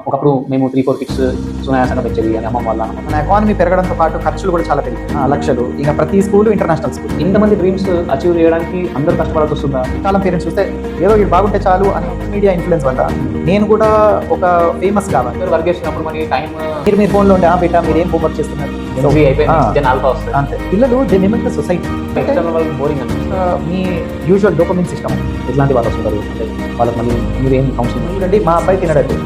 ఒకప్పుడు మేము three four kits సునాయాసంగా పెంచేది అని అమ్మమ్మ వాళ్ళ మన ఎకానమీ పెరగడంతో పాటు ఖర్చులు కూడా చాలా పెరిగాయి. ఆ, లక్షలు. ఇంకా ప్రతి స్కూల్ ఇంటర్నేషనల్ స్కూల్ ఇంతమంది డ్రీమ్స్ అచీవ్ చేయడానికి అందరూ కష్టపడాల్సి వస్తుందా? ఈ కాలం పేరెంట్స్ చూస్తే ఏదో ఇది బాగుంటే చాలు అని మీడియా ఇన్ఫ్లుయెన్స్ వల్ల నేను కూడా ఒక ఫేమస్ కావాలి వర్క్ చేసినప్పుడు మరి టైం మీరు మీ ఫోన్లో ఉండే ఆ బిడ్డ మీరు ఏం హోంవర్క్ చేస్తున్నారు అంతే. పిల్లలు దే నిమిట్ సొసైటీ బోరింగ్ మీ యూజువల్ డోపమిన్ సిస్టమ్ ఎట్లాంటి వాళ్ళు వస్తుంటారు అంటే వాళ్ళకి మళ్ళీ మీరు ఏం కౌన్సిలింగ్ చూడండి మా అబ్బాయి తినడట్టు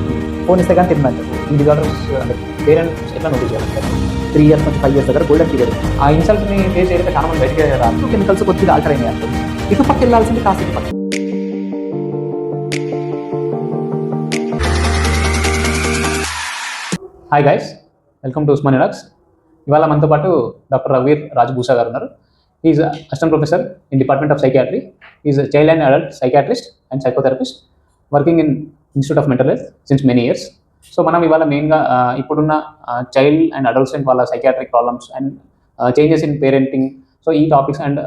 ఫోన్ ఇస్తే కానీ తినడంట ఇండివిజువల్స్ అంటే పేరెంట్స్ ఎట్లా నోటీస్ చేయాలంటే త్రీ ఇయర్స్ నుంచి ఫైవ్ ఇయర్స్ దగ్గర గోల్డెన్ పీరియడ్. ఆ ఇన్సల్ట్ని ఫేస్ చేయడం చాలా మంది బయటకే రాదు కెమికల్స్ కొద్దిగా ఆల్టర్ అయినాయి అంతే ఇటు పక్క వెళ్ళాల్సింది కాస్త పక్క. Hi guys welcome to Usman ఇలాక్స్ ఇవాళ మనతో పాటు డాక్టర్ రవీర్ రాజభూషా గారు ఉన్నారు. Is assistant professor in department of psychiatry is child and adult psychiatrist and psychotherapist working in institute of mental health since many years so మనం ఇవాళ మెయిన్గా ఇప్పుడున్న చైల్డ్ అండ్ అడల్ట్స్ వాళ్ళ psychiatric problems and changes in parenting so ఈ topics and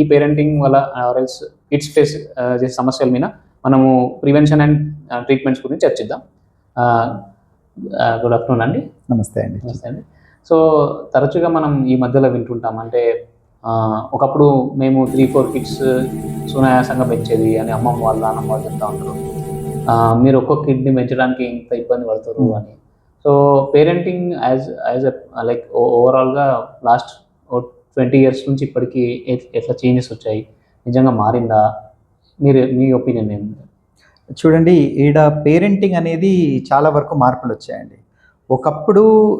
ఈ parenting వల్ల రైల్స్ kids face చేసే సమస్యల మీద మనము ప్రివెన్షన్ అండ్ ట్రీట్మెంట్స్ గురించి చర్చిద్దాం. గుడ్ ఆఫ్టర్నూన్ అండి. నమస్తే అండి. నమస్తే అండి. సో తరచుగా మనం ఈ మధ్యలో వింటుంటాం అంటే ఒకప్పుడు మేము త్రీ ఫోర్ కిడ్స్ సునాయాసంగా పెంచేది అని అమ్మమ్మ వాళ్ళ అమ్మమ్మ వాళ్ళు చెప్తా ఉంటారు. మీరు ఒక్కొక్క కిడ్ని పెంచడానికి ఇంత ఇబ్బంది పడతారు Hmm. అని. So parenting as as a like ఓవరాల్గా లాస్ట్ ట్వంటీ ఇయర్స్ నుంచి ఇప్పటికీ ఎట్- ఎట్లా చేంజెస్ వచ్చాయి? నిజంగా మారిందా? మీరు మీ ఒపీనియన్ ఏంటి? చూడండి ఈడ పేరెంటింగ్ అనేది చాలా వరకు మార్పులు వచ్చాయండి. ఒకప్పుడు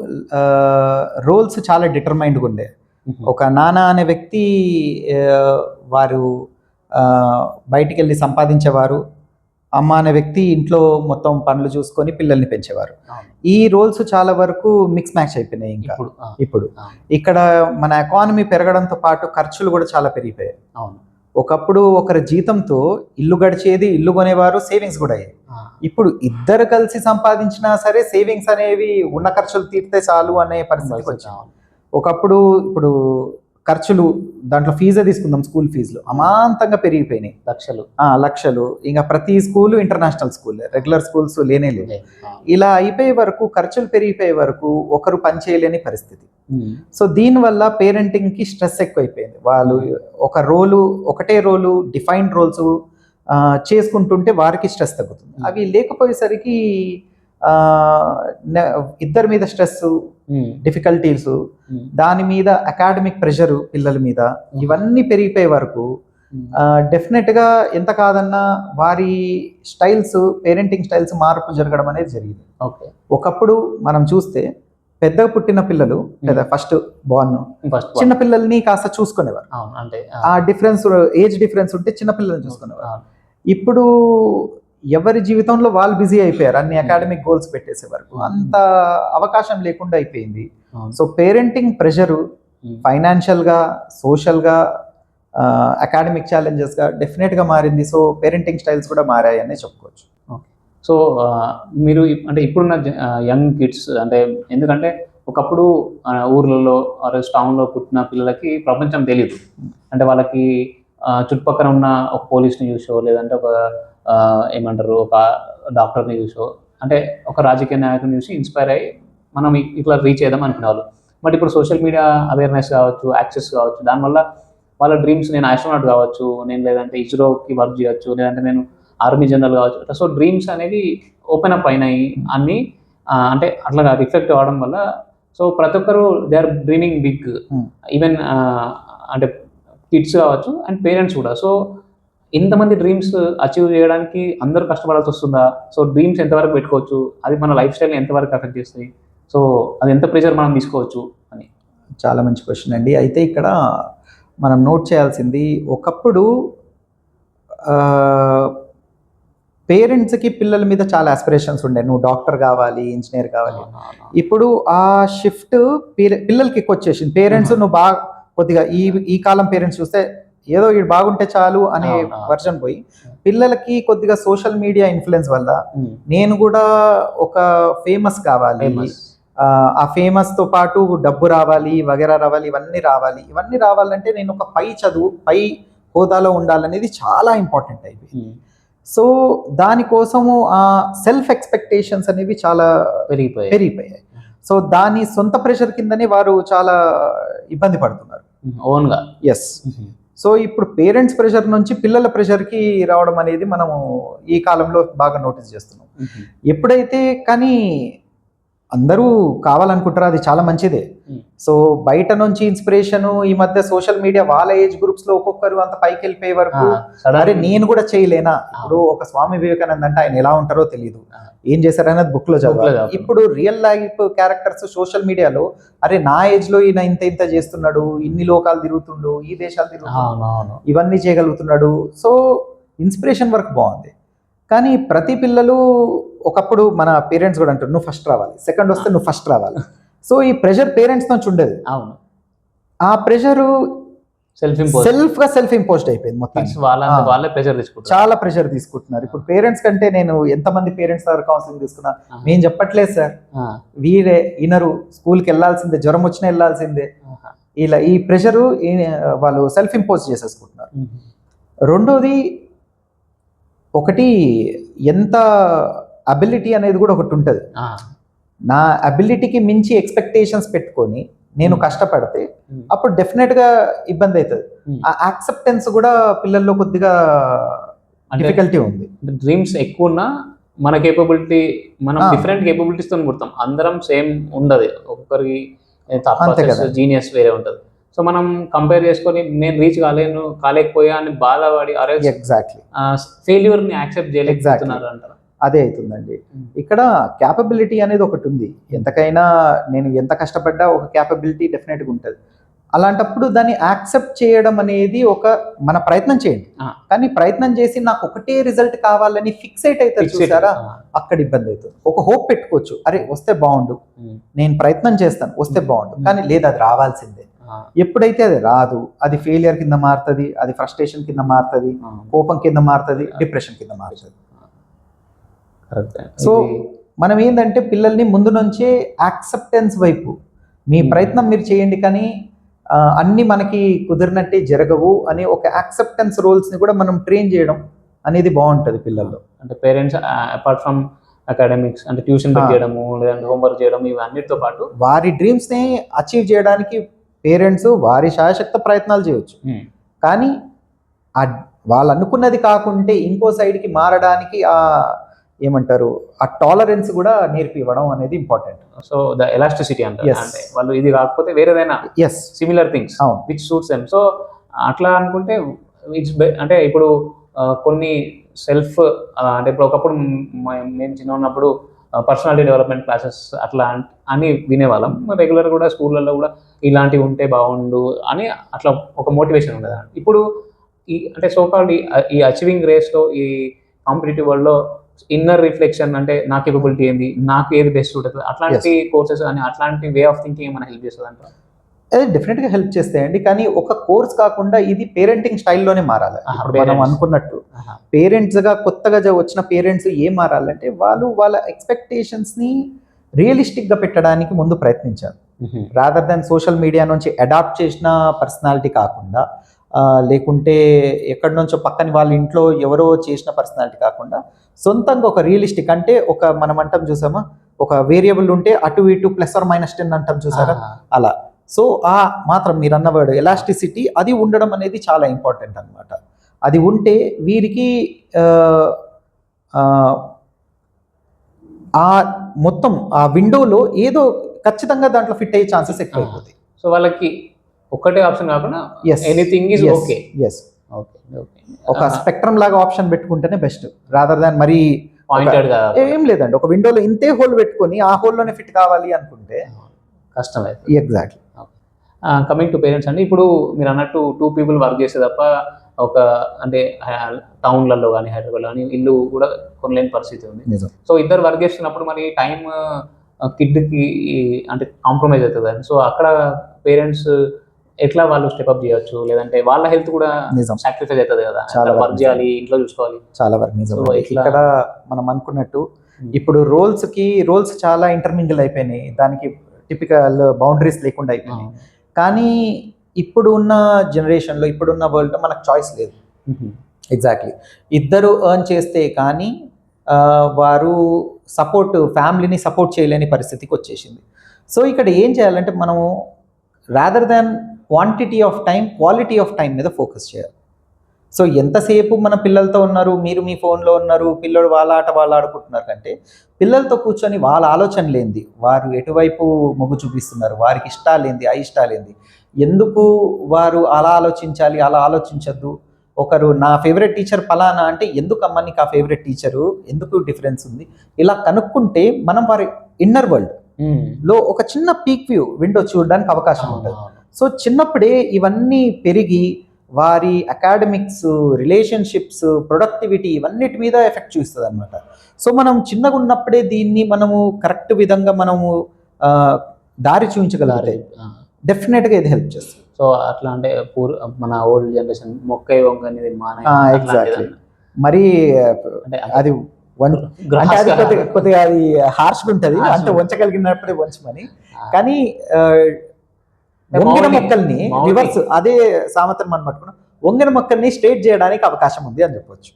రోల్స్ చాలా డిటర్మైండ్గా ఉండే. ఒక నాన్న అనే వ్యక్తి వారు బయటికి వెళ్ళి సంపాదించేవారు. అమ్మ అనే వ్యక్తి ఇంట్లో మొత్తం పనులు చూసుకొని పిల్లల్ని పెంచేవారు. ఈ రోల్స్ చాలా వరకు మిక్స్ మ్యాచ్ అయిపోయినాయి ఇంకా. ఇప్పుడు ఇక్కడ మన ఎకానమీ పెరగడంతో పాటు ఖర్చులు కూడా చాలా పెరిగిపోయాయి. అవును. ఒకప్పుడు ఒకరి జీతంతో ఇల్లు గడిచేది ఇల్లు కొనేవారు సేవింగ్స్ కూడా అయ్యాయి. ఇప్పుడు ఇద్దరు కలిసి సంపాదించినా సరే సేవింగ్స్ అనేవి ఉన్న ఖర్చులు తీరితే చాలు అనే పరిస్థితికి అవును. ఒకప్పుడు ఇప్పుడు ఖర్చులు దాంట్లో ఫీజే తీసుకుందాం స్కూల్ ఫీజులు. అమాంతంగా పెరిగిపోయినాయి. లక్షలు. ఆ, లక్షలు. ఇంకా ప్రతి school international school. Regular schools లేనే లేవు. ఇలా అయిపోయే వరకు ఖర్చులు పెరిగిపోయే వరకు ఒకరు పని చేయలేని పరిస్థితి. సో దీనివల్ల పేరెంటింగ్కి స్ట్రెస్ ఎక్కువైపోయింది. వాళ్ళు ఒక రోలు ఒకటే రోలు డిఫైన్డ్ రోల్స్ చేసుకుంటుంటే వారికి స్ట్రెస్ తగ్గుతుంది. అవి లేకపోయేసరికి ఇద్దరి మీద స్ట్రెస్. డిఫికల్టీస్ ఉమ్. దాని మీద అకాడమిక్ ప్రెషర్ పిల్లల మీద ఇవన్నీ పెరిగిపోయే వరకు. డెఫినెట్గా ఎంత కాదన్నా వారి స్టైల్స్ పేరెంటింగ్ స్టైల్స్ మార్పు జరగడం అనేది జరిగింది. ఓకే ఒకప్పుడు మనం చూస్తే పెద్దగా పుట్టిన పిల్లలు లేదా ఫస్ట్ బార్న్ ఫస్ట్ చిన్న పిల్లల్ని కాస్త చూసుకునేవారు. అంటే ఆ, డిఫరెన్స్ ఏజ్ డిఫరెన్స్ ఉంటే చిన్న పిల్లల్ని చూసుకునేవారు. ఇప్పుడు ఎవరి జీవితంలో వాళ్ళు బిజీ అయిపోయారు అన్ని అకాడమిక్ గోల్స్ పెట్టేసే వరకు. అంత అవకాశం లేకుండా అయిపోయింది. So parenting pressure. ఫైనాన్షియల్గా సోషల్గా అకాడమిక్ ఛాలెంజెస్గా డెఫినెట్గా మారింది. సో పేరెంటింగ్ స్టైల్స్ కూడా మారాయని చెప్పుకోవచ్చు. సో మీరు అంటే ఇప్పుడున్న యంగ్ కిడ్స్ అంటే ఎందుకంటే ఒకప్పుడు ఊర్లలో టౌన్లో పుట్టిన పిల్లలకి ప్రపంచం తెలియదు అంటే వాళ్ళకి చుట్టుపక్కల ఉన్న ఒక పోలీస్ని చూసో లేదంటే ఒక ఏమంటారు ఒక డాక్టర్ని చూసో అంటే ఒక రాజకీయ నాయకుని చూసి ఇన్స్పైర్ అయ్యి మనం ఇట్లా రీచ్ చేద్దాం అనుకునేవాళ్ళు బట్ ఇప్పుడు సోషల్ మీడియా అవేర్నెస్ కావచ్చు యాక్సెస్ కావచ్చు దానివల్ల వాళ్ళ డ్రీమ్స్ నేను ఆస్ట్రోనాట్ కావచ్చు నేను లేదంటే ఇస్రోకి వర్క్ చేయొచ్చు లేదంటే నేను ఆర్మీ జనరల్ కావచ్చు. సో డ్రీమ్స్ అనేవి ఓపెన్ అప్ అయినాయి అన్ని అంటే అట్లా రిఫ్లెక్ట్ అవ్వడం వల్ల సో ప్రతి ఒక్కరు they are dreaming big. Hmm. Even అంటే కిడ్స్ కావచ్చు అండ్ పేరెంట్స్ కూడా. సో ఇంతమంది డ్రీమ్స్ అచీవ్ చేయడానికి అందరూ కష్టపడాల్సి వస్తుందా? సో డ్రీమ్స్ ఎంతవరకు పెట్టుకోవచ్చు? అది మన లైఫ్ స్టైల్ని ఎంతవరకు ఎఫెక్ట్ చేస్తాయి? సో అది ఎంత ప్రెషర్ మనం తీసుకోవచ్చు అని. చాలా మంచి క్వశ్చన్ అండి. అయితే ఇక్కడ మనం నోట్ చేయాల్సింది ఒకప్పుడు పేరెంట్స్కి పిల్లల మీద చాలా ఆస్పిరేషన్స్ ఉండే. నువ్వు డాక్టర్ కావాలి ఇంజనీర్ కావాలి. ఇప్పుడు ఆ షిఫ్ట్ పిల్లలకి ఎక్కువ వచ్చేసింది. పేరెంట్స్ నువ్వు బాగా కొద్దిగా ఈ ఈ కాలం పేరెంట్స్ చూస్తే ఏదో ఇది బాగుంటే చాలు అనే. వర్షన్ పోయి పిల్లలకి కొద్దిగా సోషల్ మీడియా ఇన్ఫ్లుయెన్స్ వల్ల. నేను కూడా ఒక ఫేమస్ కావాలి. ఆ, ఫేమస్తో పాటు డబ్బు రావాలి వగేరా రావాలి ఇవన్నీ రావాలి. ఇవన్నీ రావాలంటే నేను ఒక పై చదువు పై హోదాలో ఉండాలనేది చాలా ఇంపార్టెంట్ అయిపోయింది. Hmm. సో దానికోసము ఆ సెల్ఫ్ ఎక్స్పెక్టేషన్స్ అనేవి చాలా పెరిగిపోయాయి. పెరిగిపోయాయి. సో దాని సొంత ప్రెషర్ కిందనే వారు చాలా ఇబ్బంది పడుతున్నారు. ఓన్గా. ఎస్ సో ఇప్పుడు పేరెంట్స్ ప్రెషర్ నుంచి పిల్లల ప్రెషర్కి రావడం అనేది మనము ఈ కాలంలో బాగా నోటీస్ చేస్తున్నాం. ఎప్పుడైతే కానీ అందరూ కావాలనుకుంటారు అది చాలా మంచిదే. సో బయట నుంచి ఇన్స్పిరేషన్ ఈ మధ్య సోషల్ మీడియా వాళ్ళ ఏజ్ గ్రూప్స్లో ఒక్కొక్కరు అంత పైకి వెళ్ళిపోయే వరకు అరే నేను కూడా చేయలేనా? ఇప్పుడు ఒక స్వామి వివేకానంద అంటే ఆయన ఎలా ఉంటారో తెలియదు. ఏం చేశారనేది బుక్లో చదవాలి. చదవాలి. ఇప్పుడు రియల్ లైఫ్ క్యారెక్టర్స్ సోషల్ మీడియాలో అరే నా ఏజ్లో ఈయన ఇంత ఇంత చేస్తున్నాడు ఇన్ని లోకాలు తిరుగుతుండు ఈ దేశాలు తిరుగుతుండు అవునవును. ఇవన్నీ చేయగలుగుతున్నాడు. సో ఇన్స్పిరేషన్ వర్క్ బాగుంది. కానీ ప్రతి పిల్లలు ఒకప్పుడు మన పేరెంట్స్ కూడా అంటారు నువ్వు ఫస్ట్ రావాలి. సెకండ్ వస్తే నువ్వు ఫస్ట్ రావాలి. సో ఈ ప్రెషర్ పేరెంట్స్ నుంచి ఉండేది. అవును. ఆ ప్రెషర్ సెల్ఫ్ ఇంపోజ్ సెల్ఫ్గా సెల్ఫ్ ఇంపోజ్డ్ అయిపోయింది మొత్తం వాళ్ళ ప్రెషర్ తీసుకుంటారు చాలా ప్రెషర్ తీసుకుంటున్నారు. ఇప్పుడు పేరెంట్స్ కంటే నేను ఎంతమంది పేరెంట్స్ దగ్గర కౌన్సిలింగ్ తీసుకున్నా. మేము చెప్పట్లేదు సార్. వీరే ఇనరు స్కూల్కి వెళ్ళాల్సిందే జ్వరం వచ్చినా వెళ్ళాల్సిందే. ఇలా ఈ ప్రెషరు వాళ్ళు సెల్ఫ్ ఇంపోజ్ చేసేసుకుంటున్నారు. రెండోది ఒకటి ఎంత అబిలిటీ అనేది కూడా ఒకటి ఉంటుంది నా అబిలిటీకి మించి ఎక్స్పెక్టేషన్స్ పెట్టుకొని నేను. కష్టపడితే. అప్పుడు డెఫినెట్గా ఇబ్బంది అవుతుంది. ఆ యాక్సెప్టెన్స్ కూడా పిల్లల్లో కొద్దిగా డిఫికల్టీ ఉంది డ్రీమ్స్ ఎక్కువ ఉన్నా మన కేపబిలిటీ మనం. డిఫరెంట్ కేపబిలిటీస్తో పుడతాం అందరం సేమ్ ఉండదు కదా. జీనియస్ వేరే ఉంటది సో మనం కంపేర్ చేసుకొని నేను రీచ్ కాలేను కాలేకపోయా అని బాధపడి అరే ఎగ్జాక్ట్లీ ఫెయిల్యూర్ని యాక్సెప్ట్ చేయలేకపోతున్నారు అంటారు అదే అవుతుందండి. Hmm. ఇక్కడ క్యాపబిలిటీ అనేది ఒకటి ఉంది. ఎంతకైనా నేను ఎంత కష్టపడ్డా ఒక క్యాపబిలిటీ డెఫినెట్గా ఉంటుంది. అలాంటప్పుడు దాన్ని యాక్సెప్ట్ చేయడం అనేది ఒక మన ప్రయత్నం చేయండి. కానీ ప్రయత్నం చేసి నాకు ఒకటే రిజల్ట్ కావాలని ఫిక్సేట్ it. చూసారా? అక్కడ ఇబ్బంది అవుతుంది. ఒక హోప్ పెట్టుకోవచ్చు. అరే వస్తే బాగుండు. మ్మ్. నేను ప్రయత్నం చేస్తాను. వస్తే Hmm. బాగుండు. Hmm. కానీ లేదు అది రావాల్సిందే. ఎప్పుడైతే అది రాదు అది ఫెయిలియర్ కింద మారుతుంది అది ఫ్రస్ట్రేషన్ కింద మారుతుంది. కోపం కింద మారుతుంది డిప్రెషన్ కింద మారుతుంది ఇది- మనం ఏంటంటే పిల్లల్ని ముందు నుంచే యాక్సెప్టెన్స్ వైపు మీ Hmm. ప్రయత్నం మీరు చేయండి కానీ అన్ని మనకి కుదిరినట్టే జరగవు అనే ఒక యాక్సెప్టెన్స్ రోల్స్ని కూడా మనం ట్రైన్ చేయడం అనేది బాగుంటుంది పిల్లల్లో అంటే పేరెంట్స్ అపార్ట్ ఫ్రమ్ అకాడమిక్స్ అంటే ట్యూషన్. పెట్టేయడము లేదంటే హోంవర్క్ చేయడం ఇవన్నిటితో పాటు వారి డ్రీమ్స్ని అచీవ్ చేయడానికి పేరెంట్స్ వారి శాయశక్త ప్రయత్నాలు చేయొచ్చు. మ్మ్. కానీ వాళ్ళు అనుకున్నది కాకుంటే ఇంకో సైడ్కి మారడానికి ఆ ఏమంటారు ఆ టాలరెన్స్ కూడా నేర్పివ్వడం అనేది ఇంపార్టెంట్. So the elasticity. అంటే వాళ్ళు ఇది కాకపోతే వేరేదైనా yes similar things which suits them so అట్లా అనుకుంటే ఇట్స్ అంటే ఇప్పుడు కొన్ని సెల్ఫ్ అంటే ఇప్పుడు ఒకప్పుడు మ- నేను చిన్న ఉన్నప్పుడు పర్సనాలిటీ డెవలప్మెంట్ క్లాసెస్ అట్లా అన్- వినేవాళ్ళం. రెగ్యులర్ కూడా స్కూళ్ళల్లో కూడా ఇలాంటివి ఉంటే బాగుండు అని అట్లా ఒక మోటివేషన్ ఉండదు ఇప్పుడు ఈ అంటే సోకాల్డ్ ఈ అచీవింగ్ రేస్లో ఈ కాంపిటేటివ్ వరల్డ్లో ఇన్నర్ రిఫ్లెక్షన్ అంటే నా కేపబిలిటీ ఏంది నాకు ఏది బెస్ట్ ఉంటుంది అట్లాంటి కోర్సెస్ అని అట్లాంటి వే ఆఫ్ థింకింగ్ ఏమైనా హెల్ప్ చేస్తుంది అంటారు అది డెఫినెట్గా హెల్ప్ చేస్తాయండి. కానీ ఒక కోర్స్ కాకుండా ఇది పేరెంటింగ్ స్టైల్లోనే మారాలి. ఇప్పుడు మనం. అనుకున్నట్టు. పేరెంట్స్గా కొత్తగా వచ్చిన పేరెంట్స్ ఏం మారాలంటే వాళ్ళు వాళ్ళ ఎక్స్పెక్టేషన్స్ని రియలిస్టిక్గా పెట్టడానికి ముందు ప్రయత్నించాలి. రాదర్ దాన్ సోషల్ మీడియా నుంచి అడాప్ట్ చేసిన పర్సనాలిటీ కాకుండా లేకుంటే ఎక్కడి నుంచో పక్కన వాళ్ళ ఇంట్లో ఎవరో చేసిన పర్సనాలిటీ కాకుండా సొంతంగా ఒక రియలిస్టిక్ అంటే ఒక మనం అంటాం చూసామా? ఒక వేరియబుల్ ఉంటే అటు ఇటు ప్లస్ ఆర్ మైనస్ టెన్ అంటాం చూసారా? అలా. సో ఆ మాత్రం మీరు అన్న వర్డ్ ఎలాస్టిసిటీ అది ఉండడం అనేది చాలా ఇంపార్టెంట్ అన్నమాట. అది ఉంటే వీరికి ఆ, మొత్తం ఆ విండోలో ఏదో ఖచ్చితంగా దాంట్లో ఫిట్ అయ్యే ఛాన్సెస్ ఎక్కువ అయిపోతాయి సో వాళ్ళకి ఒక్కటే ఆప్షన్ కాకుండా anything is okay yes okay okay ఒక స్పెక్ట్రమ్ లాగా ఆప్షన్ పెట్టుకుంటేనే బెస్ట్ రాదర్ దాన్ మరి ఏం లేదండి. ఒక విండోలో ఇంతే హోల్ పెట్టుకొని ఆ హోల్లోనే ఫిట్ కావాలి అనుకుంటే కష్టం ఎగ్జాక్ట్లీ కమింగ్ టు పేరెంట్స్ అండి. ఇప్పుడు మీరు అన్నట్టు టూ పీపుల్ వర్క్ చేసే తప్ప ఒక అంటే టౌన్లలో కానీ హైదరాబాద్ కానీ ఇల్లు కూడా కొనలేని పరిస్థితి ఉంది. సో ఇద్దరు వర్క్ చేస్తున్నప్పుడు మరి టైం కిడ్కి అంటే కాంప్రమైజ్ అవుతుంది? సో అక్కడ పేరెంట్స్ ఎట్లా వాళ్ళు స్టెప్అప్ చేయొచ్చు? లేదంటే వాళ్ళ హెల్త్ కూడా నిజం. సాక్రిఫైస్ అవుతుంది కదా. చాలా వర్క్ చేయాలి ఇంట్లో చూసుకోవాలి. చాలా వరకు నిజం ఇక్కడ మనం అనుకున్నట్టు Hmm. ఇప్పుడు రోల్స్కి రోల్స్ చాలా ఇంటర్మింగిల్ అయిపోయినాయి. దానికి టిపికల్ బౌండరీస్ లేకుండా అయిపోయినాయి. కానీ ఇప్పుడు ఉన్న జనరేషన్లో ఇప్పుడున్న వరల్డ్లో మనకు చాయిస్ లేదు. ఎగ్జాక్ట్లీ ఇద్దరు ఎర్న్ చేస్తే కానీ వారు సపోర్ట్ ఫ్యామిలీని సపోర్ట్ చేయలేని పరిస్థితికి వచ్చేసింది. సో ఇక్కడ ఏం చేయాలంటే మనము rather than quantity of time quality of time మీద ఫోకస్ చేయాలి. సో ఎంతసేపు మన పిల్లలతో ఉన్నారు? మీరు మీ ఫోన్లో ఉన్నారు. పిల్లలు వాళ్ళ ఆట వాళ్ళు ఆడుకుంటున్నారు కంటే పిల్లలతో కూర్చొని వాళ్ళ ఆలోచన లేనిది. వారు ఎటువైపు మొగ్గు చూపిస్తున్నారు? వారికి ఇష్టాలేంది అయిష్టాలేంది ఎందుకు వారు అలా ఆలోచించాలి అలా ఆలోచించద్దు? ఒకరు నా ఫేవరెట్ టీచర్ ఫలానా అంటే ఎందుకు అమ్మ నీకు ఆ ఫేవరెట్ టీచరు? ఎందుకు డిఫరెన్స్ ఉంది? ఇలా కనుక్కుంటే మనం వారి ఇన్నర్ వరల్డ్లో ఒక చిన్న పీక్ వ్యూ విండో చూడడానికి అవకాశం ఉంటుంది. సో చిన్నప్పుడే ఇవన్నీ పెరిగి వారి అకాడమిక్స్ రిలేషన్షిప్స్ ప్రొడక్టివిటీ ఇవన్నిటి మీద ఎఫెక్ట్ చూస్తుంది అనమాట సో మనం చిన్నగా ఉన్నప్పుడే దీన్ని మనము కరెక్ట్ విధంగా మనము దారి చూపించగలిగితే డెఫినెట్గా ఇది హెల్ప్ చేస్తుంది. సో అట్లా అంటే పూర్ మన ఓల్డ్ జనరేషన్ మొక్కై వంగ అనేది exactly. మరి అది అంటే కొద్దిగా కొద్దిగా అది హార్ష్ ఉంటుంది అంటే వంచగలిగినప్పుడే వంచమని. కానీ వంగిన మొక్కల్ని. రివర్స్ అదే సామెతను మనం పట్టుకున్నాం వంగిన మొక్కల్ని స్ట్రేట్ చేయడానికి అవకాశం ఉంది అని చెప్పొచ్చు.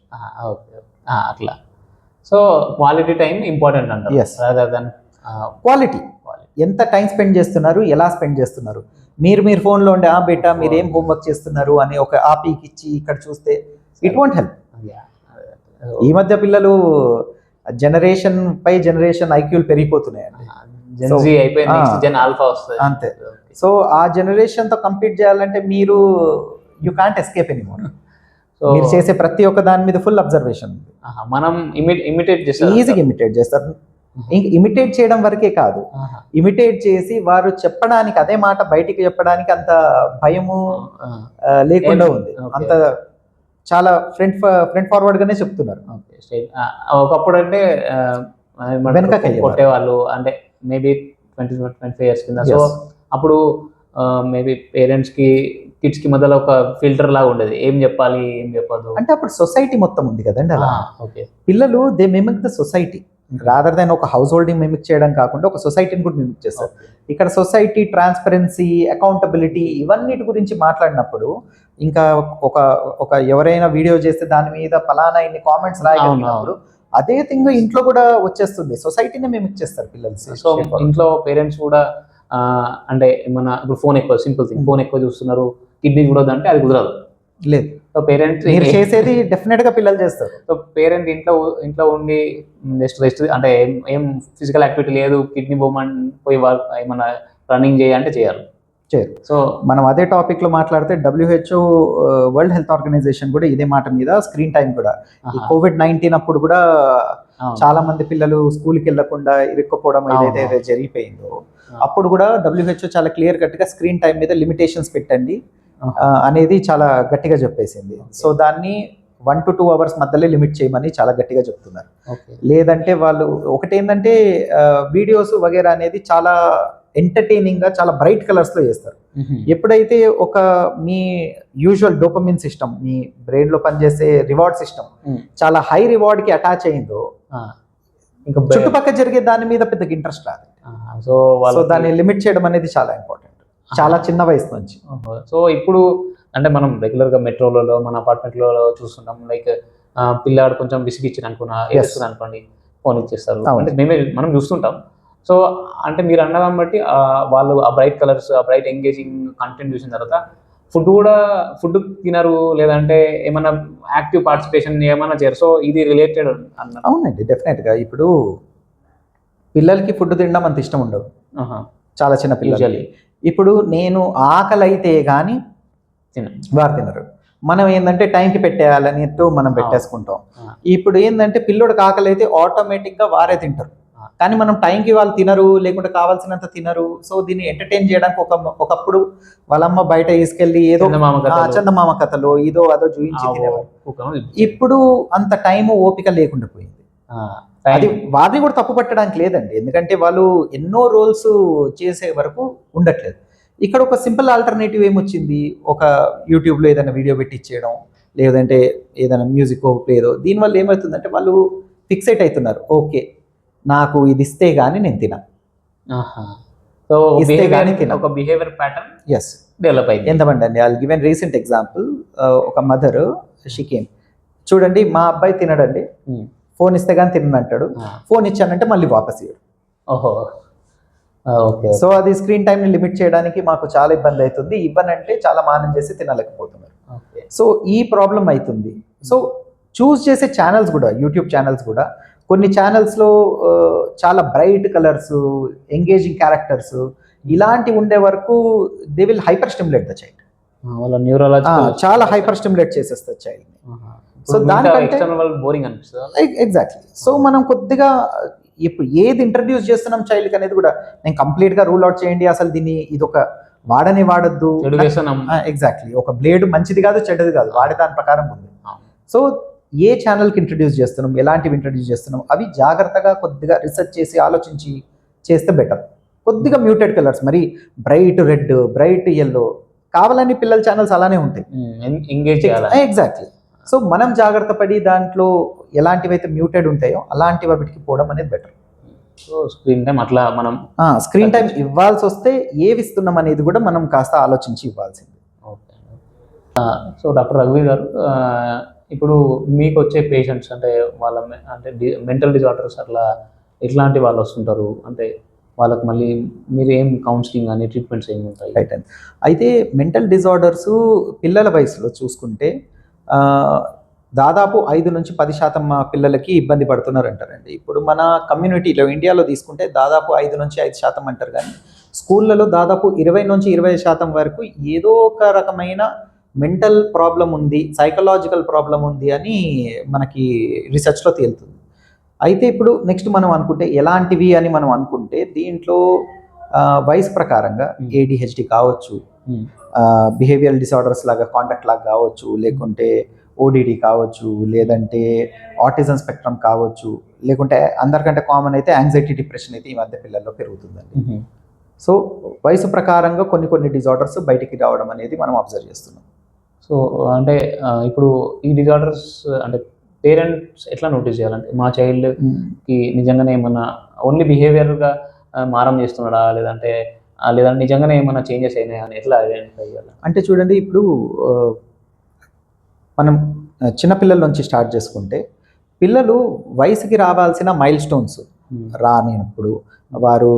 అట్లా. సో క్వాలిటీ టైం ఇంపార్టెంట్ అంటారు. దన్ క్వాలిటీ ఎంత టైం స్పెండ్ చేస్తున్నారు ఎలా స్పెండ్ చేస్తున్నారు? మీరు మీరు ఫోన్లో ఉండే ఆ బేటా మీరు ఏం హోంవర్క్ చేస్తున్నారు? అని ఒక ఆపీకి ఇచ్చి ఇక్కడ చూస్తే ఇట్ వాంట్ హెల్ప్ ఈ మధ్య పిల్లలు జనరేషన్ పై జనరేషన్ ఐక్యూలు పెరిగిపోతున్నాయండి. జెన్జీ అయిపోయి ఆ. నెక్స్ట్ జెన్ ఆల్ఫా వస్తుంది. అంతే. సో ఆ జనరేషన్తో కంపీట్ చేయాలంటే మీరు you can't escape anymore so మీరు చేసే ప్రతి ఒక్క దాని మీద ఫుల్ అబ్జర్వేషన్ ఉంది. మనం ఇమిటేట్ చేస్తాం ఈజీగా ఇమిటేట్ చేస్తారు. ఇంక ఇమిటేట్ చేయడం వరకే కాదు. ఇమిటేట్ చేసి వారు చెప్పడానికి అదే మాట బయటికి చెప్పడానికి అంత భయము లేకుండా ఉంది. అంత చాలా ఫ్రంట్ ఫ్రంట్ ఫార్వర్డ్ గానే చెప్తున్నారు. ఒకప్పుడు అంటే అయ్యేవారు. కొట్టేవాళ్ళు అంటే maybe twenty twenty five years కింద సో. అప్పుడు మేబీ పేరెంట్స్కి కిడ్స్కి మధ్యలో ఒక ఫిల్టర్ లాగా ఉండేది. ఏం చెప్పాలి ఏం చెప్పదు. అంటే అప్పుడు సొసైటీ మొత్తం ఉంది కదండి అలా. ఓకే పిల్లలు they mimic the society rather than ఒక హౌస్ హోల్డింగ్ మిమిక్ చేయడం కాకుండా ఒక సొసైటీని కూడా మిమిక్ చేస్తారు. ఇక్కడ సొసైటీ ట్రాన్స్పరెన్సీ అకౌంటబిలిటీ ఇవన్నిటి గురించి మాట్లాడినప్పుడు ఇంకా ఒక ఒక ఎవరైనా వీడియో చేస్తే దాని మీద ఫలానా ఇన్ని కామెంట్స్ రాయగలిగినప్పుడు అదే థింగ్ ఇంట్లో కూడా వచ్చేస్తుంది. సొసైటీనే మేము ఇచ్చేస్తారు పిల్లలు సో ఇంట్లో పేరెంట్స్ కూడా అంటే మన ఇప్పుడు ఫోన్ ఎక్కువ సింపుల్ థింగ్. ఫోన్ ఎక్కువ చూస్తున్నారు కిడ్నీ చూడొద్దు అంటే అది కుదరదు. లేదు. సో పేరెంట్ మీరు చేసేది డెఫినెట్గా పిల్లలు చేస్తారు. సో పేరెంట్ ఇంట్లో ఇంట్లో ఉండి జస్ట్ రెస్ట్ అంటే ఏం ఏం ఫిజికల్ యాక్టివిటీ లేదు కిడ్నీ బొమ్మన్ పోయి ఏమన్నా రన్నింగ్ చేయ అంటే చేయాలి. చేయరు. సో మనం అదే టాపిక్లో మాట్లాడితే డబ్ల్యూహెచ్ఓ వరల్డ్ హెల్త్ ఆర్గనైజేషన్ కూడా ఇదే మాట మీద స్క్రీన్ టైం కూడా. కోవిడ్ నైన్టీన్ అప్పుడు కూడా చాలా మంది పిల్లలు స్కూల్కి వెళ్ళకుండా ఇరుక్కుపోవడం ఏదైతే. జరిగిపోయిందో అప్పుడు కూడా డబ్ల్యూహెచ్ఓ చాలా క్లియర్ కట్గా స్క్రీన్ టైం మీద లిమిటేషన్స్ పెట్టండి అనేది చాలా గట్టిగా చెప్పేసింది. సో దాన్ని వన్ టు టూ అవర్స్ మధ్యలో లిమిట్ చేయమని చాలా గట్టిగా చెప్తున్నారు. లేదంటే వాళ్ళు ఒకటి ఏంటంటే వీడియోస్ వగేరా అనేది చాలా ఎంటర్టైనింగ్గా చాలా బ్రైట్ కలర్స్లో చేస్తారు. ఎప్పుడైతే ఒక మీ యూజువల్ డోపమిన్ సిస్టమ్ మీ బ్రెయిన్లో పనిచేసే రివార్డ్ సిస్టమ్. చాలా హై రివార్డ్కి అటాచ్ అయిందో ఇంకా చుట్టుపక్కల జరిగే దాని మీద పెద్దగా ఇంట్రెస్ట్ రాదు. సో సో వాళ్ళు దాన్ని లిమిట్ చేయడం అనేది చాలా ఇంపార్టెంట్ చాలా చిన్న వయసు నుంచి. సో ఇప్పుడు అంటే మనం రెగ్యులర్గా మెట్రోలలో మన అపార్ట్మెంట్లలో చూస్తుంటాం లైక్ పిల్లాడు కొంచెం విసిగిచ్చిన అనుకున్నా ఏడుస్తుంది అనుకోండి ఫోన్ ఇచ్చేస్తారు. అంటే మేమే మనం చూస్తుంటాం. సో అంటే మీరు అన్నదాన్ని బట్టి వాళ్ళు ఆ బ్రైట్ కలర్స్ ఆ బ్రైట్ ఎంగేజింగ్ కంటెంట్ చూసిన తర్వాత ఫుడ్ కూడా ఫుడ్ తినరు లేదంటే ఏమైనా యాక్టివ్ పార్టిసిపేషన్ ఏమైనా చేయరు సో ఇది రిలేటెడ్ అన్నారు అవునండి డెఫినెట్గా ఇప్పుడు పిల్లలకి ఫుడ్ తినడం అంత ఇష్టం ఉండదు. చాలా చిన్న పిల్లలు. ఇప్పుడు నేను ఆకలి అయితే కానీ తిన వారు తినరు మనం ఏంటంటే టైంకి పెట్టేయాలని ఎత్తు మనం పెట్టేసుకుంటాం. ఇప్పుడు ఏంటంటే పిల్లోడికి ఆకలి అయితే ఆటోమేటిక్గా వారే తింటారు. కానీ మనం టైంకి వాళ్ళు తినరు లేకుంటే కావాల్సినంత తినరు. సో దీన్ని ఎంటర్టైన్ చేయడానికి ఒక ఒకప్పుడు వాళ్ళమ్మ బయట తీసుకెళ్ళి ఏదో చందమామ కథలు. ఇదో అదో చూపించి. ఇప్పుడు అంత టైం ఓపిక లేకుండా పోయింది. అది వారిని కూడా తప్పు పట్టడానికి లేదండి. ఎందుకంటే వాళ్ళు ఎన్నో రోల్స్ చేసే వరకు ఉండట్లేదు. ఇక్కడ ఒక సింపుల్ ఆల్టర్నేటివ్ ఏమొచ్చింది? ఒక యూట్యూబ్లో ఏదైనా వీడియో పెట్టి ఇచ్చేయడం లేదంటే ఏదైనా మ్యూజిక్ లేదో దీనివల్ల ఏమవుతుందంటే వాళ్ళు ఫిక్సేట్ అవుతున్నారు. ఓకే నాకు ఇది ఇస్తే కానీ నేను తిన. ఆహా. సో ఇస్తే గానీ తినం. ఒక బిహేవియర్ ప్యాటర్న్ ఎస్ డెవలప్ అయింది. ఎంతమంది అండి? ఐ గివెన్ రీసెంట్ ఎగ్జాంపుల్ ఒక మదర్ షీ కేమ్ చూడండి మా అబ్బాయి తినడండి. ఫోన్ ఇస్తే కానీ తినంటాడు. ఫోన్ ఇచ్చానంటే మళ్ళీ వాపస్ ఇవ్వడు ఓహో. ఓకే సో అది స్క్రీన్ టైంని లిమిట్ చేయడానికి మాకు చాలా ఇబ్బంది అవుతుంది. ఇవ్వనంటే చాలా మానం చేసి తినలేకపోతున్నారు. సో ఈ ప్రాబ్లం అవుతుంది. సో చూస్ చేసే ఛానల్స్ కూడా యూట్యూబ్ ఛానల్స్ కూడా కొన్ని ఛానల్స్లో చాలా బ్రైట్ కలర్స్ ఎంగేజింగ్ క్యారెక్టర్స్ ఇలాంటివి ఉండే వరకు they will hyper stimulate the child ఆ, వాళ్ళ న్యూరాలజీ చాలా హైపర్ స్టిమ్యులేట్ చేసేస్తుంది చైల్డ్ సో దానికంటే- బోరింగ్ అనిపిస్తుంది? ఎగ్జాక్ట్లీ సో మనం కొద్దిగా ఇప్పుడు ఏది ఇంట్రడ్యూస్ చేస్తున్నాం చైల్డ్కి అనేది కూడా నేను కంప్లీట్గా రూల్ అవుట్ చేయండి అసలు దీన్ని ఇది ఒక వాడని వాడద్దు. ఎగ్జాక్ట్లీ ఒక బ్లేడ్ మంచిది కాదు చెడ్డది కాదు. వాడే దాని ప్రకారం ఉంది. సో ఏ ఛానల్కి ఇంట్రడ్యూస్ చేస్తున్నాం ఎలాంటివి ఇంట్రడ్యూస్ చేస్తున్నాం అవి జాగ్రత్తగా కొద్దిగా రీసెర్చ్ చేసి ఆలోచించి చేస్తే బెటర్ కొద్దిగా మ్యూటెడ్ కలర్స్ మరి బ్రైట్ రెడ్ బ్రైట్ ఎల్లో కావాలని పిల్లల ఛానల్స్ అలానే ఉంటాయి. ఎంగేజ్ ఎగ్జాక్ట్లీ సో మనం జాగ్రత్త పడి దాంట్లో ఎలాంటివైతే మ్యూటెడ్ ఉంటాయో అలాంటి వాటికి పోవడం అనేది బెటర్ సో స్క్రీన్ టైం అట్లా మనం స్క్రీన్ టైం ఇవ్వాల్సి వస్తే ఏవి ఇస్తున్నాం అనేది కూడా మనం కాస్త ఆలోచించి ఇవ్వాల్సింది. ఓకే సో డాక్టర్ రఘువీ గారు ఇప్పుడు మీకు వచ్చే పేషెంట్స్ అంటే వాళ్ళ మె- అంటే మెంటల్ డిజార్డర్స్ అట్లా ఎట్లాంటి వాళ్ళు వస్తుంటారు? అంటే వాళ్ళకి మళ్ళీ మీరు ఏం కౌన్సిలింగ్ అని ట్రీట్మెంట్స్ ఏమి ఉంటాయి? రైట్ అండి అయితే మెంటల్ డిజార్డర్స్ పిల్లల వయసులో చూసుకుంటే దాదాపు ఐదు నుంచి పది శాతం మా పిల్లలకి ఇబ్బంది పడుతున్నారు అంటారండి ఇప్పుడు మన కమ్యూనిటీలో ఇండియాలో తీసుకుంటే దాదాపు ఐదు నుంచి ఐదు శాతం అంటారు కానీ స్కూళ్ళలో దాదాపు ఇరవై నుంచి ఇరవై శాతం వరకు ఏదో ఒక రకమైన మెంటల్ ప్రాబ్లం ఉంది సైకలాజికల్ ప్రాబ్లం ఉంది అని మనకి రీసెర్చ్లో తేలుతుంది అయితే ఇప్పుడు నెక్స్ట్ మనం అనుకుంటే ఎలాంటివి అని మనం అనుకుంటే దీంట్లో వయసు ప్రకారంగా. ఏడిహెచ్డి కావచ్చు ఉమ్, బిహేవియరల్ డిసార్డర్స్ లాగా కాంటాక్ట్ లాగా కావచ్చు లేకుంటే ఓడిడి కావచ్చు లేదంటే ఆటిజం స్పెక్ట్రమ్ కావచ్చు లేకుంటే అందరికంటే కామన్ అయితే యాంగ్జైటీ డిప్రెషన్ అయితే ఈ మధ్య పిల్లల్లో పెరుగుతుందండి. సో వయసు ప్రకారంగా కొన్ని కొన్ని డిజార్డర్స్ బయటికి రావడం అనేది మనం అబ్జర్వ్ చేస్తున్నాం సో అంటే ఇప్పుడు ఈ డిజార్డర్స్ అంటే పేరెంట్స్ ఎట్లా నోటీస్ చేయాలంటే మా చైల్డ్కి నిజంగానే ఏమన్నా ఓన్లీ బిహేవియర్గా మారం చేస్తున్నాడా? లేదంటే లేదంటే నిజంగానే ఏమన్నా చేంజెస్ అయినాయా అని ఎట్లా ఐడెంటిఫై చేయాలి? అంటే చూడండి ఇప్పుడు మనం చిన్నపిల్లల నుంచి స్టార్ట్ చేసుకుంటే పిల్లలు వయసుకి రావాల్సిన మైల్ స్టోన్స్ ఉమ్, రానినప్పుడు వారు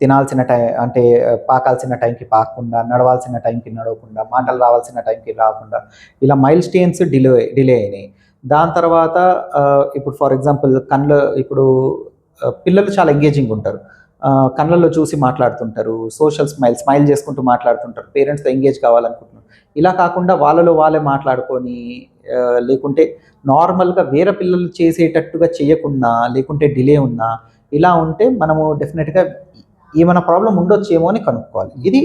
తినాల్సిన టైం అంటే పాకాల్సిన టైంకి పాకకుండా నడవాల్సిన టైంకి నడవకుండా మాటలు రావాల్సిన టైంకి రాకుండా ఇలా మైల్ స్టేన్స్ డిలే డిలే అయినాయి. దాని తర్వాత ఇప్పుడు ఫర్ ఎగ్జాంపుల్ కళ్ళు ఇప్పుడు పిల్లలు చాలా ఎంగేజింగ్ ఉంటారు. కళ్ళల్లో చూసి మాట్లాడుతుంటారు సోషల్ స్మైల్ స్మైల్ చేసుకుంటూ మాట్లాడుతుంటారు పేరెంట్స్తో ఎంగేజ్ కావాలనుకుంటున్నారు. ఇలా కాకుండా వాళ్ళలో వాళ్ళే మాట్లాడుకొని లేకుంటే నార్మల్గా వేరే పిల్లలు చేసేటట్టుగా చేయకుండా లేకుంటే డిలే ఉన్నా ఇలా ఉంటే మనము డెఫినెట్గా ఏమైనా ప్రాబ్లం ఉండొచ్చేమో అని కనుక్కోవాలి. ఇది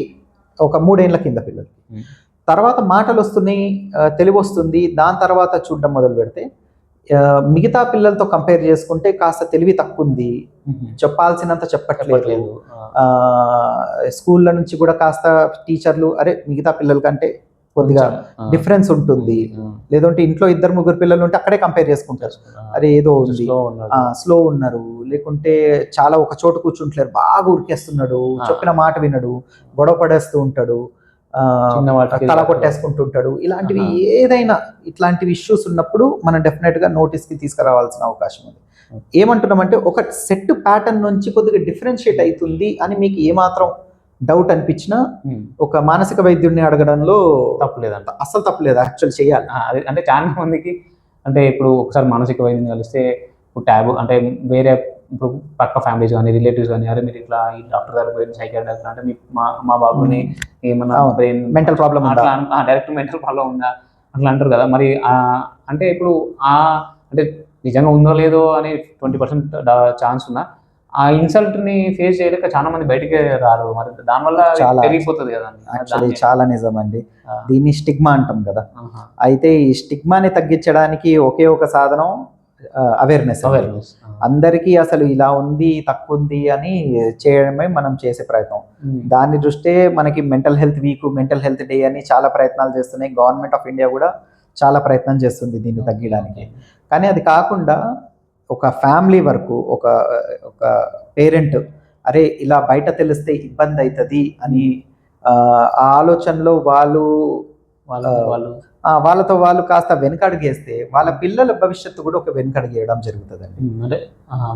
ఒక మూడేళ్ళ కింద పిల్లలు ఉమ్. తర్వాత మాటలు వస్తున్నాయి తెలివి వస్తుంది. దాని తర్వాత చూడడం మొదలు పెడితే మిగతా పిల్లలతో కంపేర్ చేసుకుంటే కాస్త తెలివి తక్కువ ఉంది ఉమ్. చెప్పాల్సినంత చెప్పట్లేదు. స్కూళ్ళ నుంచి కూడా కాస్త టీచర్లు అరే మిగతా పిల్లల కంటే కొద్దిగా డిఫరెన్స్ ఉంటుంది. లేదంటే ఇంట్లో ఇద్దరు ముగ్గురు పిల్లలు ఉంటే అక్కడే కంపేర్ చేసుకుంటారు. అరే ఏదో ఉంది. స్లో ఉన్నారు. లేకుంటే చాలా ఒక చోట కూర్చుంటలేరు. బాగా ఉరికేస్తున్నాడు. చెప్పిన మాట వినడు. గొడవ పడేస్తూ ఉంటాడు. తల కొట్టేసుకుంటుంటాడు ఇలాంటివి. ఏదైనా ఇట్లాంటివి ఇష్యూస్ ఉన్నప్పుడు మనం డెఫినెట్గా నోటీస్కి తీసుకురావాల్సిన అవకాశం ఉంది. ఏమంటున్నామంటే ఒక సెట్ ప్యాటర్న్ నుంచి కొద్దిగా డిఫరెన్షియేట్ అవుతుంది అని మీకు ఏమాత్రం డౌట్ అనిపించినా ఉమ్, ఒక మానసిక వైద్యుడిని అడగడంలో తప్పలేదంట. అస్సలు తప్పలేదు యాక్చువల్ చేయాలి. అంటే చాలా మందికి అంటే ఇప్పుడు ఒకసారి మానసిక వైద్యం కలిస్తే ఇప్పుడు ట్యాబు అంటే వేరే ఇప్పుడు పక్క ఫ్యామిలీస్ కానీ రిలేటివ్స్ కానీ అరే మీరు ఇట్లా ఈ డాక్టర్ దగ్గర పోయి సైకియాట్రిస్ట్ డాక్టర్ అంటే మీ మా మా బాబుని ఏమన్నా అవును. బ్రెయిన్ మెంటల్ ప్రాబ్లం అట్లా డైరెక్ట్ మెంటల్ ప్రాబ్లం ఉందా? అట్లా అంటారు కదా. మరి అంటే ఇప్పుడు ఆ అంటే నిజంగా ఉందో లేదో అని ట్వంటీ పర్సెంట్ ఛాన్స్ ఉన్నా ఆ ఇన్సల్ట్ని ఫేస్ చేయలేక చాలా మంది బయటికి రారు మరి దానివల్ల చాలా. పెరిగిపోతుంది కదా యాక్చువల్లీ చాలా నిజం అండి. దీన్ని స్టిగ్మా అంటాం కదా. అయితే ఈ స్టిగ్మాని తగ్గించడానికి ఒకే ఒక సాధనం అవేర్నెస్. ఆ. అందరికీ అసలు ఇలా ఉంది తక్కువ ఉంది అని చేయడమే మనం చేసే ప్రయత్నం ఉమ్. దాని దృష్టే మనకి mental health week mental health day అని చాలా ప్రయత్నాలు చేస్తున్నాయి గవర్నమెంట్ ఆఫ్ ఇండియా కూడా చాలా ప్రయత్నం చేస్తుంది దీన్ని తగ్గడానికి కానీ అది కాకుండా ఒక ఫ్యామిలీ వరకు ఒక ఒక పేరెంట్ అరే ఇలా బయట తెలిస్తే ఇబ్బంది అవుతుంది అని ఆ, ఆలోచనలో వాళ్ళు వాళ్ళు. వాళ్ళతో వాళ్ళు కాస్త వెనకడుగేస్తే వాళ్ళ పిల్లల భవిష్యత్తు కూడా ఒక వెనకడుగేయడం జరుగుతుందండి. అంటే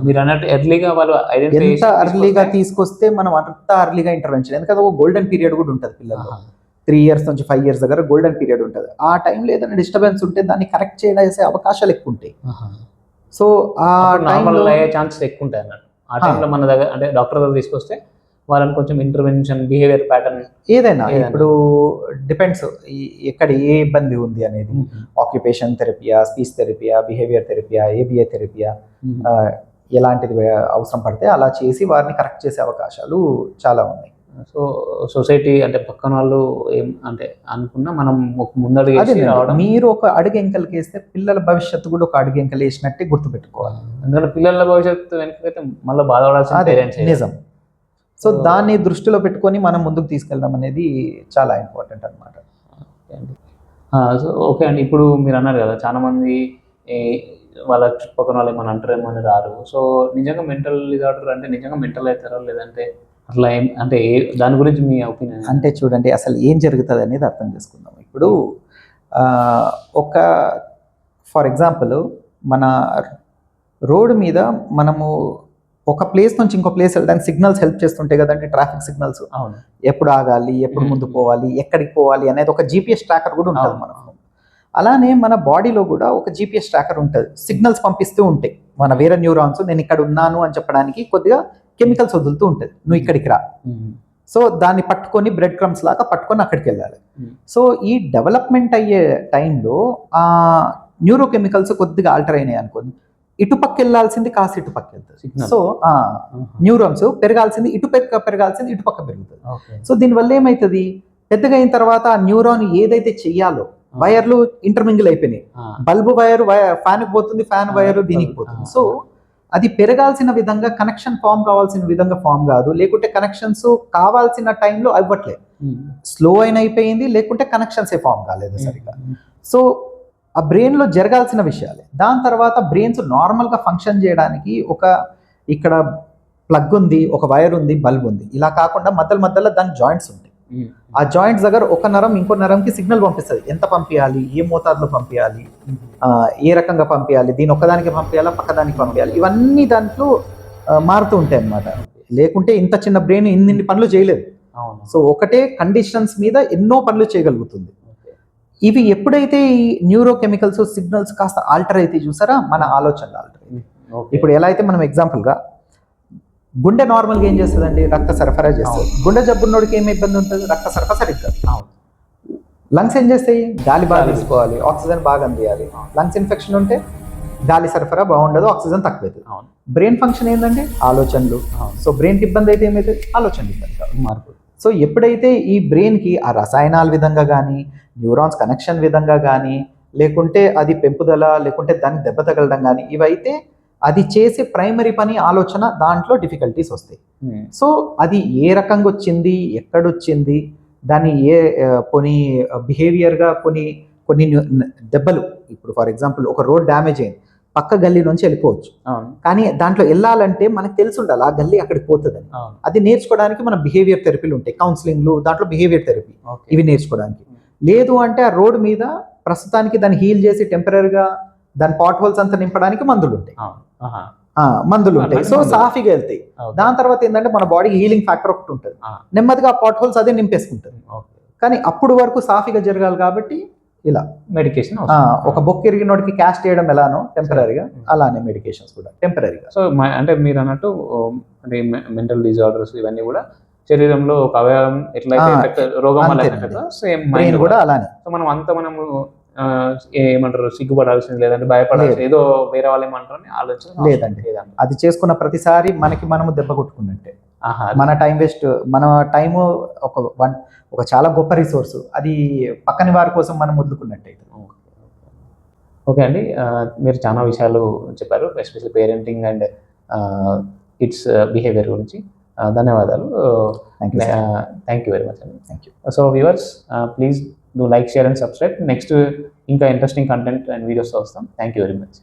మీరు అన్నట్టు ఎర్లీగా వాళ్ళు ఎంత అర్లీగా తీసుకొస్తే మనం అంత అర్లీగా ఇంటర్వెన్షన్ ఎందుకంటే ఒక గోల్డెన్ పీరియడ్ కూడా ఉంటుంది పిల్లలు త్రీ ఇయర్స్ నుంచి ఫైవ్ ఇయర్స్ దగ్గర గోల్డెన్ పీరియడ్ ఉంటుంది. ఆ టైంలో ఏదైనా డిస్టర్బెన్స్ ఉంటే దాన్ని కరెక్ట్ చేసే అవకాశాలు ఎక్కువ ఉంటాయి సో ఆ నార్మల్ అయ్యే ఛాన్సెస్ ఎక్కువ ఉంటాయి అన్నట్టు. ఆ టైంలో మన దగ్గర అంటే డాక్టర్ దగ్గర తీసుకొస్తే వాళ్ళని కొంచెం ఇంటర్వెన్షన్ బిహేవియర్ ప్యాటర్న్ ఏదైనా ఏదైనా. ఇప్పుడు డిపెండ్స్ ఎక్కడ ఏ ఇబ్బంది ఉంది అనేది. ఆక్యుపేషన్ థెరపియా స్పీచ్ థెరపియా బిహేవియర్ థెరపియా ఏబిఏ థెరపియా ఎలాంటిది అవసరం పడితే అలా చేసి వారిని కరెక్ట్ చేసే అవకాశాలు చాలా ఉన్నాయి. సో సొసైటీ అంటే పక్కన వాళ్ళు ఏం అంటే అనుకున్నా మనం ఒక ముందడుగు మీరు ఒక అడుగు ఎంకలకి వేస్తే పిల్లల భవిష్యత్తు కూడా ఒక అడుగు ఎంకలు వేసినట్టే గుర్తుపెట్టుకోవాలి. ఎందుకంటే పిల్లల భవిష్యత్తు వెనకైతే మళ్ళీ బాధపడాల్సిన పేరెంట్స్ నిజం. సో దాన్ని దృష్టిలో పెట్టుకొని మనం ముందుకు తీసుకెళ్ళడం అనేది చాలా ఇంపార్టెంట్ అనమాట సో ఓకే అండి. ఇప్పుడు మీరు అన్నారు కదా చాలా మంది ఈ వాళ్ళ చుట్టుపక్కల వాళ్ళు ఏమైనా అంటారేమో అని రారు. సో నిజంగా మెంటల్ డిజార్డర్ అంటే నిజంగా మెంటల్ అవుతారా? లేదంటే అట్లా ఏం అంటే దాని గురించి మీ ఒపీనియన్ అంటే చూడండి అసలు ఏం జరుగుతుంది అనేది అర్థం చేసుకుందాం. ఇప్పుడు ఒక ఫర్ ఎగ్జాంపుల్ మన రోడ్డు మీద మనము ఒక ప్లేస్ నుంచి ఇంకో ప్లేస్ వెళ్ళడానికి సిగ్నల్స్ హెల్ప్ చేస్తుంటాయి కదండి ట్రాఫిక్ సిగ్నల్స్. అవును. ఎప్పుడు ఆగాలి ఎప్పుడు. ముందు పోవాలి ఎక్కడికి పోవాలి అనేది ఒక జీపీఎస్ ట్రాకర్ కూడా ఉంటుంది. మన. అలానే మన బాడీలో కూడా ఒక జీపీఎస్ ట్రాకర్ ఉంటుంది. సిగ్నల్స్ పంపిస్తూ ఉంటాయి. మన వేరే న్యూరాన్స్ నేను ఇక్కడ ఉన్నాను అని చెప్పడానికి కొద్దిగా కెమికల్స్ వదులుతూ ఉంటుంది. నువ్వు ఇక్కడికి రా. సో దాన్ని పట్టుకొని బ్రెడ్ క్రమ్స్ లాగా పట్టుకొని అక్కడికి వెళ్ళాలి. సో ఈ డెవలప్మెంట్ అయ్యే టైంలో ఆ న్యూరో కెమికల్స్ కొద్దిగా ఆల్టర్ అయినాయి అనుకోండి ఇటుపక్క వెళ్ళాల్సింది కాస్త ఇటుపక్క వెళ్తుంది. సో. న్యూరాన్స్ పెరగాల్సింది ఇటు పక్క పెరగాల్సింది ఇటుపక్క పెరుగుతుంది. సో దీనివల్ల ఏమవుతుంది పెద్దగా అయిన తర్వాత ఆ న్యూరాన్ ఏదైతే చెయ్యాలో వైర్లు ఇంటర్మింగిల్ అయిపోయినాయి. బల్బు వైర్ ఫ్యాన్ పోతుంది ఫ్యాన్ వైర్ దీనికి పోతుంది. సో అది పెరగాల్సిన విధంగా కనెక్షన్ ఫామ్ కావాల్సిన విధంగా ఫామ్ కాదు లేకుంటే కనెక్షన్స్ కావాల్సిన టైంలో అవ్వట్లేదు. స్లో అయిన అయిపోయింది లేకుంటే కనెక్షన్స్ ఏ ఫామ్ కాలేదు సరిగా ఉమ్. సో ఆ బ్రెయిన్లో జరగాల్సిన విషయాలే దాని తర్వాత బ్రెయిన్స్ నార్మల్గా ఫంక్షన్ చేయడానికి ఒక ఇక్కడ ప్లగ్ ఉంది ఒక వైర్ ఉంది బల్బ్ ఉంది ఇలా కాకుండా మధ్యలో మధ్యలో దాని జాయింట్స్ ఉంటాయి. ఆ జాయింట్స్ దగ్గర ఒక నరం ఇంకో నరంకి సిగ్నల్ పంపిస్తుంది. ఎంత పంపించాలి ఏ మోతాదులో పంపించాలి ఆ, ఏ రకంగా పంపించాలి దీని ఒక్కదానికి పంపించాలా పక్కదానికి పంపించాలి ఇవన్నీ దాంట్లో మారుతూ ఉంటాయి అన్నమాట. లేకుంటే ఇంత చిన్న బ్రెయిన్ ఇన్ని పనులు చేయలేదు. అవును. సో ఒకటే కండిషన్స్ మీద ఎన్నో పనులు చేయగలుగుతుంది. ఇవి ఎప్పుడైతే ఈ న్యూరో కెమికల్స్ సిగ్నల్స్ కాస్త ఆల్టర్ అయితే చూసారా? మన ఆలోచనలు ఆల్టర్ ఓకే. ఇప్పుడు ఎలా అయితే మనం ఎగ్జాంపుల్గా గుండె నార్మల్గా ఏం చేస్తుందండి? రక్త సరఫరా చేస్తుంది. గుండె జబ్బున్నోడికి ఏమి ఇబ్బంది ఉంటుంది? రక్త సరఫరా సరిగ్గా. లంగ్స్ ఏం చేస్తాయి? గాలి బాగా. తీసుకోవాలి ఆక్సిజన్ బాగా అందియాలి. లంగ్స్ ఇన్ఫెక్షన్ ఉంటే గాలి సరఫరా బాగుండదు ఆక్సిజన్ తక్కువవుతుంది అవును. బ్రెయిన్ ఫంక్షన్ ఏంటంటే ఆలోచనలు. సో బ్రెయిన్కి ఇబ్బంది అయితే ఏమైతుంది ఆలోచనలు ఇబ్బంది మార్పు. సో ఎప్పుడైతే ఈ బ్రెయిన్కి ఆ రసాయనాల విధంగా కానీ న్యూరాన్స్ కనెక్షన్ విధంగా కానీ లేకుంటే అది పెంపుదల లేకుంటే దానికి దెబ్బ తగలడం కానీ ఇవైతే అది చేసే ప్రైమరీ పని ఆలోచన దాంట్లో డిఫికల్టీస్ వస్తాయి. ఉమ్. సో అది ఏ రకంగా వచ్చింది ఎక్కడొచ్చింది దాన్ని ఏ కొన్ని బిహేవియర్గా కొన్ని కొన్ని దెబ్బలు. ఇప్పుడు ఫర్ ఎగ్జాంపుల్ ఒక రోడ్ డ్యామేజ్ అయింది. పక్క గల్లీ నుంచి వెళ్ళిపోవచ్చు. కానీ దాంట్లో వెళ్ళాలంటే మనకు తెలిసి ఉండాలి ఆ గల్లీ అక్కడికి పోతుందని. అది నేర్చుకోవడానికి మన బిహేవియర్ థెరపీలు ఉంటాయి. కౌన్సిలింగ్లు దాంట్లో బిహేవియర్ థెరపీ ఇవి నేర్చుకోవడానికి. లేదు అంటే ఆ రోడ్ మీద ప్రస్తుతానికి దాన్ని హీల్ చేసి టెంపరీగా దాని పాట్ హోల్స్ అంతా నింపడానికి మందులు ఉంటాయి మందులు ఉంటాయి. సో. సాఫీగా వెళ్తాయి. దాని తర్వాత ఏంటంటే మన బాడీకి హీలింగ్ ఫ్యాక్టర్ ఒకటి ఉంటుంది. నెమ్మదిగా పాట్ హోల్స్ అదే నింపేసుకుంటుంది కానీ అప్పుడు వరకు సాఫీగా జరగాలి కాబట్టి ఇలా. మెడికేషన్ ఒక బొక్క ఇరిగినోడికి క్యాస్ట్ చేయడం ఎలానో టెంపరీగా. అలానే మెడికేషన్స్ కూడా టెంపరీగా సో అంటే మీరు అన్నట్టు అంటే మెంటల్ డిజార్డర్స్ ఇవన్నీ కూడా శరీరంలో ఒక అవయవం ఎట్లయితే రోగం సేమ్ మైండ్ కూడా అలానే. సో మనం అంత మనము ఏమంటారు సిగ్గుపడాల్సింది లేదంటే భయపడాల్సింది ఏదో వేరే వాళ్ళు ఏమంటారు అని ఆలోచన లేదండి. లేదండి. అది చేసుకున్న ప్రతిసారి మనకి మనము దెబ్బ కొట్టుకున్నట్టే. ఆహా మన టైం వేస్ట్ మన టైం ఒక వన్ ఒక చాలా గొప్ప రిసోర్స్. అది పక్కని వారి కోసం మనం వదులుకున్నట్టే ఓకే అండి మీరు చాలా విషయాలు చెప్పారు especially parenting and kids behaviour గురించి. ధన్యవాదాలు. Thank you thank you very much అండి. Thank you so viewers please do like share and subscribe next ఇంకా ఇంట్రెస్టింగ్ కంటెంట్ అండ్ వీడియోస్ వస్తాం థ్యాంక్ యూ వెరీ మచ్